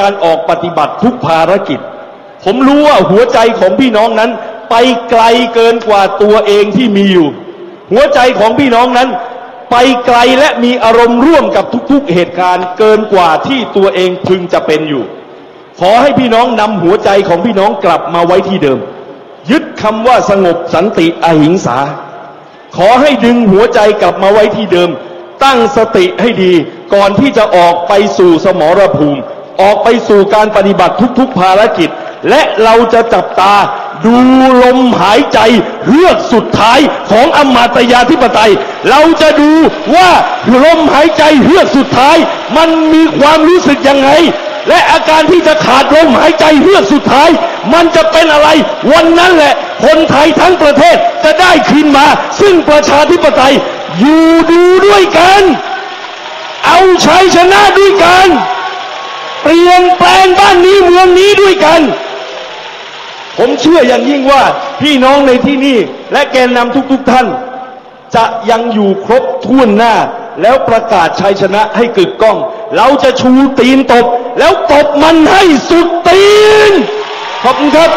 การออกปฏิบัติทุกภารกิจ ผมรู้ว่าหัวใจของพี่น้องนั้น ไปไกลเกินกว่าตัวเองที่มีอยู่ หัวใจของพี่น้องนั้น ไปไกลและมีอารมณ์ร่วมกับทุกๆเหตุการณ์เกินกว่าที่ตัวเองพึงจะเป็นอยู่ ขอให้พี่น้องนำหัวใจของพี่น้องกลับมาไว้ที่เดิม ยึดคำว่าสงบสันติอหิงสา ขอให้ดึงหัวใจกลับมาไว้ที่เดิม ตั้งสติให้ดีก่อนที่จะออกไปสู่สมรภูมิ ออกไปสู่การปฏิบัติทุกๆภารกิจ และเราจะจับตาดูลมหายใจเฮือกสุดท้ายของอมาตยาธิปไตย เราจะดูว่าลมหายใจเฮือกสุดท้าย มันมีความรู้สึกยังไง และอาการที่จะขาดลมหายใจเฮือกสุดท้าย มันจะเป็นอะไร วันนั้นแหละ คนไทยทั้งประเทศจะได้คืนมา ซึ่งประชาธิปไตยอยู่ดูด้วยกัน เอาชัยชนะด้วยกัน เปลี่ยนแปลงบ้านนี้เมืองนี้ด้วยกัน ผมเชื่ออย่างยิ่งว่าพี่น้องในที่นี่และแกนนำทุกๆทท่าน จะยังอยู่ครบถ้วนหน้า แล้วประกาศชัยชนะให้กึกก้อง เราจะชูตีนตบ แล้วตบมันให้สุดตีน ขอบคุณครับ